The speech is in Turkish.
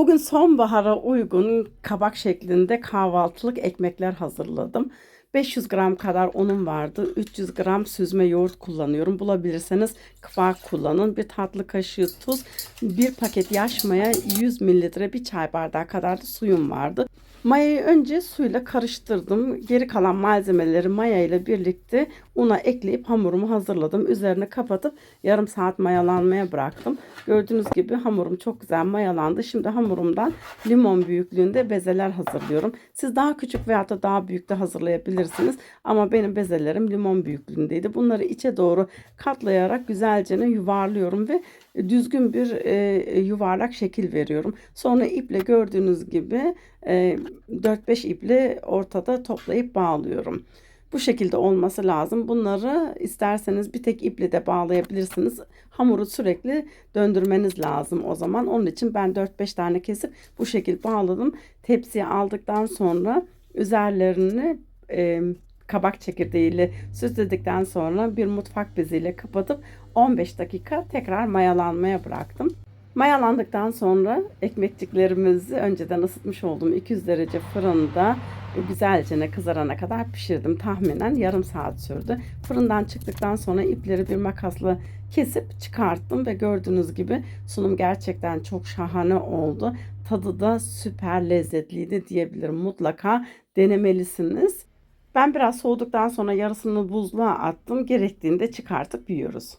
Bugün sonbahara uygun kabak şeklinde kahvaltılık ekmekler hazırladım. 500 gram kadar unum vardı. 300 gram süzme yoğurt kullanıyorum. Bulabilirseniz kıvak kullanın. Bir tatlı kaşığı tuz, bir paket yaş maya, 100 mililitre bir çay bardağı kadar da suyum vardı. Mayayı önce suyla karıştırdım. Geri kalan malzemeleri maya ile birlikte una ekleyip hamurumu hazırladım. Üzerine kapatıp yarım saat mayalanmaya bıraktım. Gördüğünüz gibi hamurum çok güzel mayalandı. Şimdi hamurumdan limon büyüklüğünde bezeler hazırlıyorum. Siz daha küçük veya da daha büyük de hazırlayabilirsiniz. Ama benim bezelerim limon büyüklüğündeydi. Bunları içe doğru katlayarak güzelce yuvarlıyorum ve düzgün bir e, yuvarlak şekil veriyorum. Sonra iple gördüğünüz gibi e, 4-5 iple ortada toplayıp bağlıyorum. Bu şekilde olması lazım. Bunları isterseniz bir tek iple de bağlayabilirsiniz. Hamuru sürekli döndürmeniz lazım o zaman. Onun için ben 4-5 tane kesip bu şekilde bağladım. Tepsiye aldıktan sonra üzerlerini e, kabak çekirdeğiyle süsledikten sonra bir mutfak beziyle kapatıp 15 dakika tekrar mayalanmaya bıraktım. Mayalandıktan sonra ekmekçiklerimizi önceden ısıtmış olduğum 200 derece fırında güzelce kızarana kadar pişirdim. Tahminen yarım saat sürdü. Fırından çıktıktan sonra ipleri bir makasla kesip çıkarttım ve gördüğünüz gibi sunum gerçekten çok şahane oldu. Tadı da süper lezzetliydi diyebilirim. Mutlaka denemelisiniz. Ben biraz soğuduktan sonra yarısını buzluğa attım. Gerektiğinde çıkartıp yiyoruz.